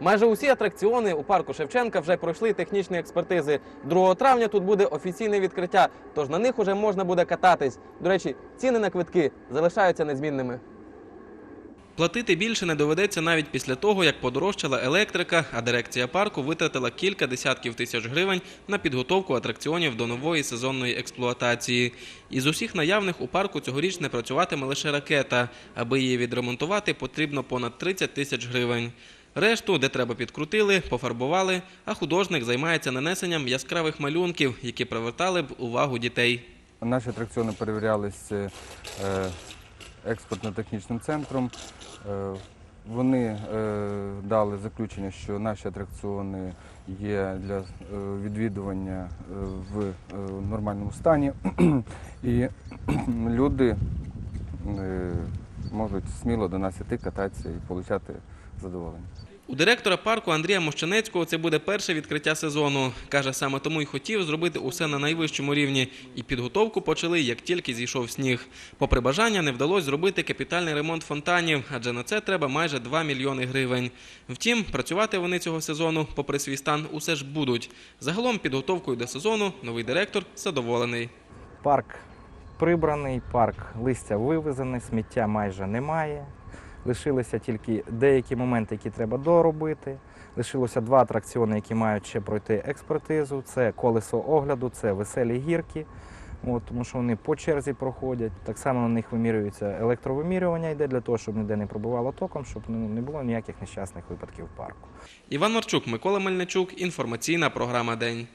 Майже усі атракціони у парку Шевченка вже пройшли технічні експертизи. 2 травня тут буде офіційне відкриття, тож на них уже можна буде кататись. До речі, ціни на квитки залишаються незмінними. Платити більше не доведеться навіть після того, як подорожчала електрика, а дирекція парку витратила кілька десятків тисяч гривень на підготовку атракціонів до нової сезонної експлуатації. Із усіх наявних у парку цьогоріч не працюватиме лише ракета. Аби її відремонтувати, потрібно понад 30 тисяч гривень. Решту, де треба підкрутили, пофарбували, а художник займається нанесенням яскравих малюнків, які привертали б увагу дітей. Наші атракціони перевірялися е, експортно-технічним центром. Е, Вони е, дали заключення, що наші атракціони є для е, відвідування е, в е, нормальному стані, і люди е, можуть сміло до нас іти, кататися і отримати задоволення. У директора парку Андрія Мощанецького це буде перше відкриття сезону. Каже, саме тому й хотів зробити усе на найвищому рівні. І підготовку почали, як тільки зійшов сніг. Попри бажання, не вдалося зробити капітальний ремонт фонтанів, адже на це треба майже 2 мільйони гривень. Втім, працювати вони цього сезону, попри свій стан, усе ж будуть. Загалом підготовкою до сезону новий директор задоволений. Парк прибраний, парк листя вивезене, сміття майже немає. Лишилися тільки деякі моменти, які треба доробити. Лишилося два атракціони, які мають ще пройти експертизу. Це колесо огляду, це веселі гірки. От, тому що вони по черзі проходять. Так само на них вимірюється електровимірювання йде для того, щоб ніде не пробувало током, щоб ну, не було ніяких нещасних випадків в парку. Іван Марчук, Микола Мельничук. Інформаційна програма День.